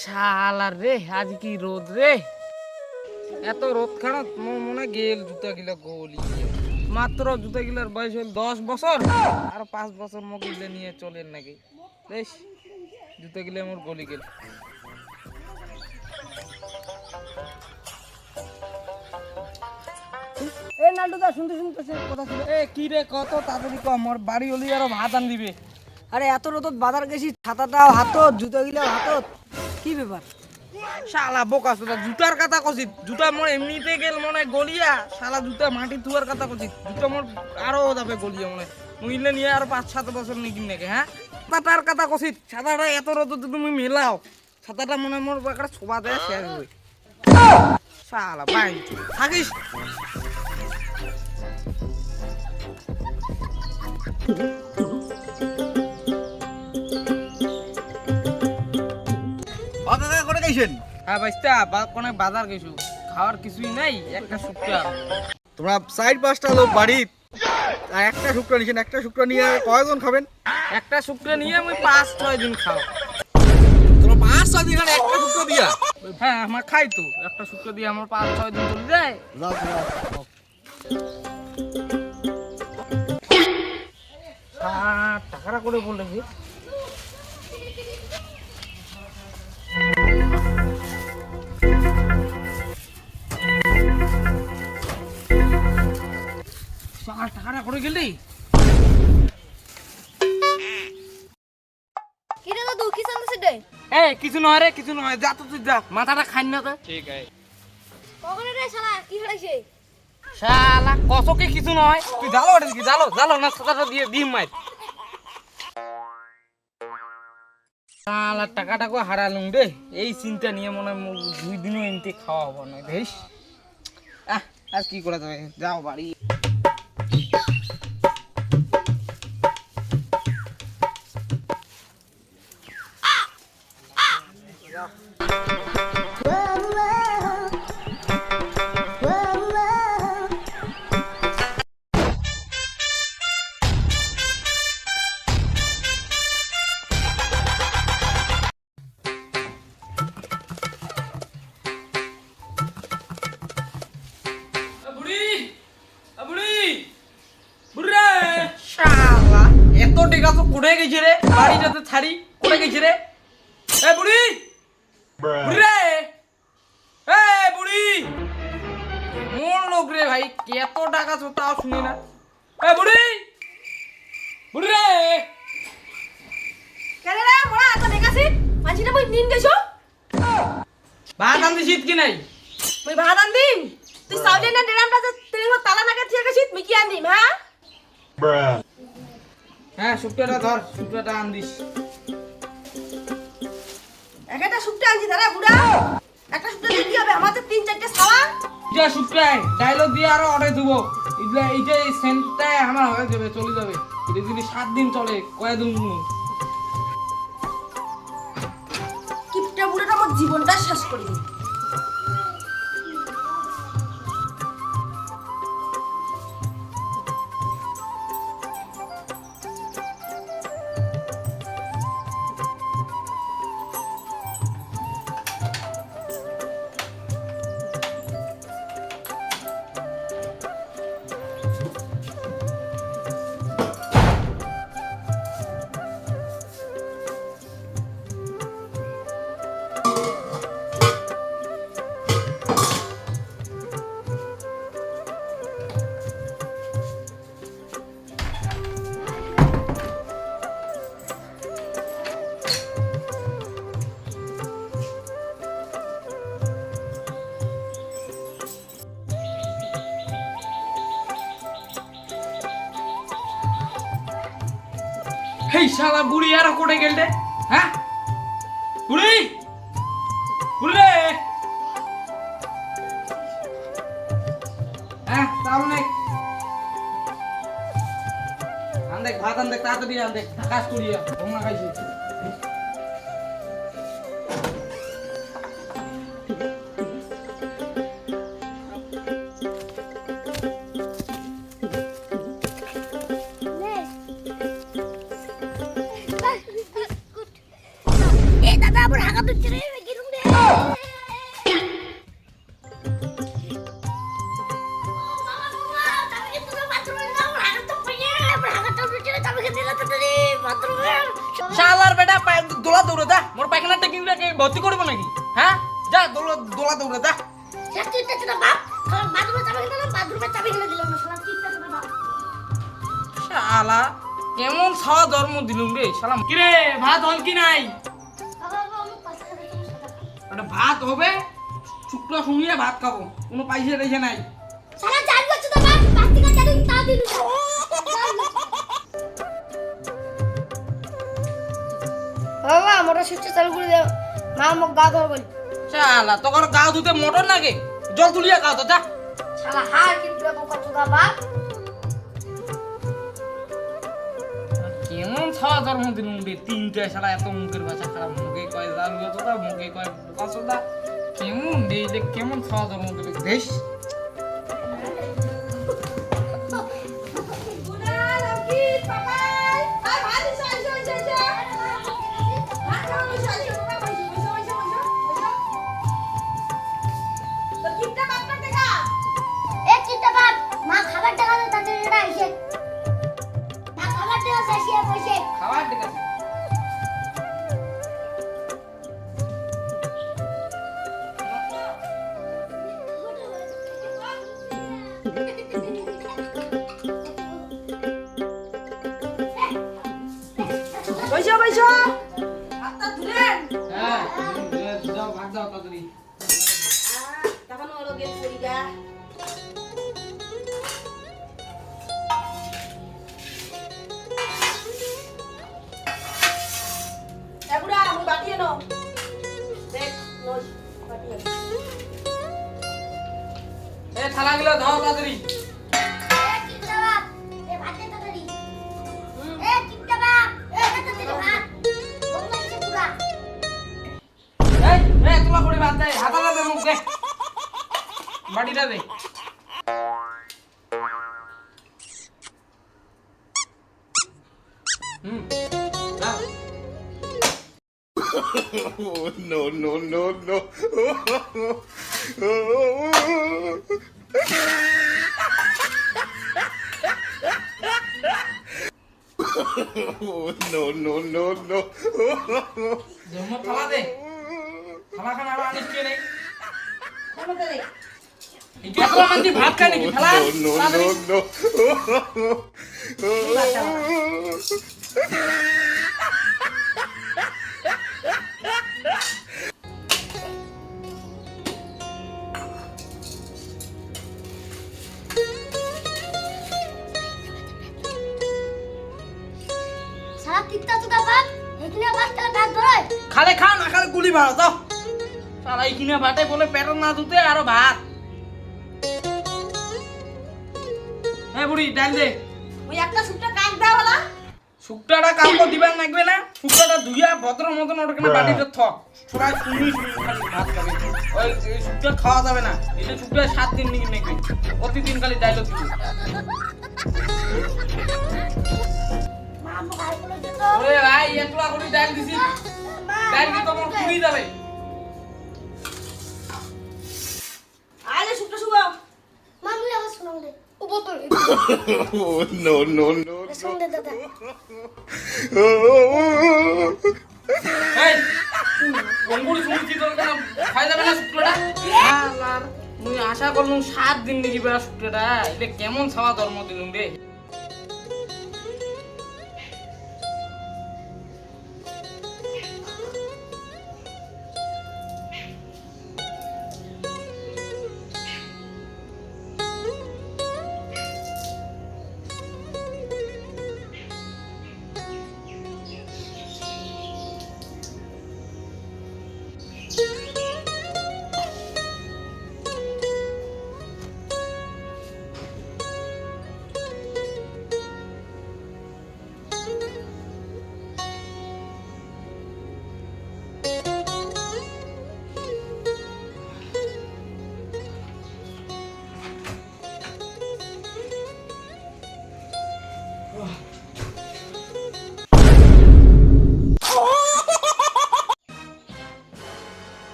শালার রে আজ কি রোদ রে? এত রোদ মোর মনে গেল জুতা গিলা গলি মাত্র জুতা গিলার বয়স হল দশ বছর আর পাঁচ বছর মোক গিলে নিয়ে চলেন নাকি। বেশ জুতা গিলা মোর গলি গেল। এ নাল্টুদা শুনতে কথা ছিল এ কি রে কত তাড়াতাড়ি কম মোর বাড়ি হলি আরও ভাত আন দিবে আরে এত রোদত বাজার গেছি ছাতাটাও হাতত জুতো গিলাও হাতত। কি ব্যাপার? শালা বোকা সোদা জুতার কথা কছিত জুতা মোর এমনিতে গেল মনে গলিয়া। শালা জুতা মাটি থুয়ার কথা কছিত জুতা মোর আরও যাবে গলিয়া মনে হয়। মুইলে নিয়ে আর পাঁচ সাত বছর নিকিন নাকি হ্যাঁ? ছাতাটার কথা কছিত ছাতাটা এত রোদ তুমি মেলাও। ছাতাটা মনে মোর একটা ছোবা দেয় শেষ হই শালা বাই থাকিস? করে গেছেন হ্যাঁ বাইস্তা বা বাজার গেছু? খাওয়ার কিছুই নাই একটা শুক্তা তোমরা সাইড পাঁচটা লোক বাড়ি আর একটা শুক্র নিছেন একটা শুক্র নিয়ে কয়জন খাবেন? একটা শুক্তা নিয়ে আমি পাঁচ ছয় দিন খাও। তোমরা পাঁচ ছয় দিন একটা শুক্র দিয়া? হ্যাঁ আমার খাই তো। একটা শুক্তো দিয়ে আমার পাঁচ ছয় দিন চলে যায়। ষাট টাকাটা করে বলেছি ষাট টাকাটা করে গেলি কিরে দাদু কি চলতেছে রে এ কিছু নয় রে কিছু নয় যা তো তুই যা। মাথাটা খাই না তো কখন রে শালা কি হয়েছে? শালা কসকে কিছু নয় তুই জালো ওটা কি জালো জালো না সাদাটা দিয়ে ডিম মার। শালা টাকাটা কো হারালুম রে? এই চিন্তা নিয়ে মনে হয় দুই দিনও এমনি খাওয়া হব না বেশ আহ আর কি করা যাবে? যাও বুড়ি। তো কোড়ে গেছে রে? বাড়িটাতে ছাড়ি কোড়ে গেছে রে? এ বুড়ি! বুড়ি রে! এ বুড়ি! মোর লোক রে ভাই কত টাকা তো তাও শুনি না। এ বুড়ি! বুড়ি রে! কেন রে? মোরা এত দেখাছি মাঝিটা বই নিন গেছো? ভাত আনতে শীত কি নাই? মই ভাত আনদিম তুই চাউলে না ডেরামটা তুই তালা নাকে থিয়ে গেছিস মই কি আনদিম হ্যাঁ হ্যাঁ শুক্তাটা ধর শুক্তাটা আন দিস একটা শুকটা আনছি দাদা বুড়া। একটা শুকটা দিয়ে কি হবে? আমার তো তিন চারটে সাওয়া যা শুক্তায় ডায়লগ দিয়ে আরও অর্ডার দেবো। এগুলা এই সেন্টটাই আমার হয়ে যাবে চলে যাবে। এটা যদি সাত দিন চলে কয়ে দিন কিপটা বুড়াটা আমার জীবনটা শেষ করে দিল হেই শালা, বুড়ি আর কোটে গেলতে হ্যাঁ? বুড়ি বুড়ি রে। হ্যাঁ তাহলে আন্দেক ভাত আন্দেক তাড়াতাড়ি আন্দেক কাজ করিয়া তোমরা খাইছি। শালার বেটা দোলা দৌড়ে দা মোর পায়খানাটা কি ভর্তি করব নাকি? হ্যাঁ? যা, দোলা দোলা দৌড়ে দা কেমন খাওয়া ধর্ম দিলুম রে, শালা। কিরে, ভাত হল কি নাই? ভাত হবে শুক্র শুনিয়ে ভাত খাব। কোনো পয়সা রেখে নাই। বাবা মোটর সুইচটা চালু করে দাও। মা মোক গা ধোয়া বলি শালা তোর গা ধুতে মোটর লাগে জল তুলিয়া গা তো যা। শালা হার কিন্তু বাপ। কেমন মন্দির রে তিনটা শালা এত মুখের ভাষা খারাপ, মুখে কয় জাল তোরা মুখে কয় বোকা সোদা কেমন যে কেমন খাওয়া ধর্ম দিল বেশ বৈশো হাতটা ধুলেন। হ্যাঁ যাও ভাগ দাও তাড়াতাড়ি তখন ওরা গেল পরিগা এগুলা আমি বাটিয়ে নাও দেখ নস বাটিয়ে এ থালা গুলো দাও তাড়াতাড়ি ভাত দে হাতালা দে মুখ দে বাটিটা দে হুম no, no, no, no. no, no, no, no. খানা আবার আনিস কে নেই ভাত খায় নাকি খালে খা না খালে গুলি ভাড়া দাও এই কিনে ভাতে বলে পেট না ধুতে আরও ভাত। হ্যাঁ বুড়ি ডাল দে। ওই একটা সুটটা কাক দাও হলা শুক্তাটা কাউকে দিবার লাগবে না শুক্তাটা ধুইয়া ভদ্র মতন ওটাকে বাটিতে থক। সবাই শুনি শুনি খালি ভাত খাবে। ওই এই শুক্তা খাওয়া যাবে না এটা শুক্তা সাত দিন নিয়ে নেবে প্রতিদিন খালি ডাইলগ দিবে। ওরে ভাই একলা করে ডাল দিছি। ডাল কি তোমার পুরি যাবে? no, no, no, শোন দাদা মুই আশা করলুম সাত দিন নিয়ে যাবে শুক্তাটা এটা কেমন খাওয়া ধর্ম দিলুম রে?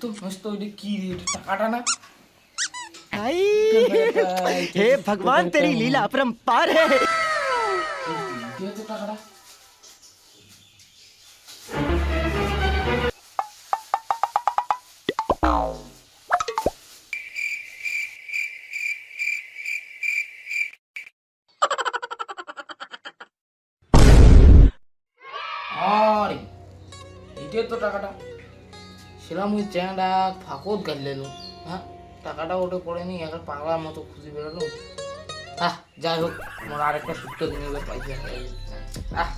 সারা নষ্ট নষ্ট ওইটা কি রে এটা টাকাটা না हे भगवान तेरी लीला अपरंपार है দে তো টাকাটা আরে এইটাই তো টাকাটা সেরাম ওই চ্যাংটা ফাঁকত গাইলেলো হ্যাঁ? টাকাটা ওটা পড়েনি একটা পাগলার মতো খুঁজে বেরোলো। হ্যাঁ যাই হোক, আমার আরেকটা সূত্র কিনে পাইছে আহ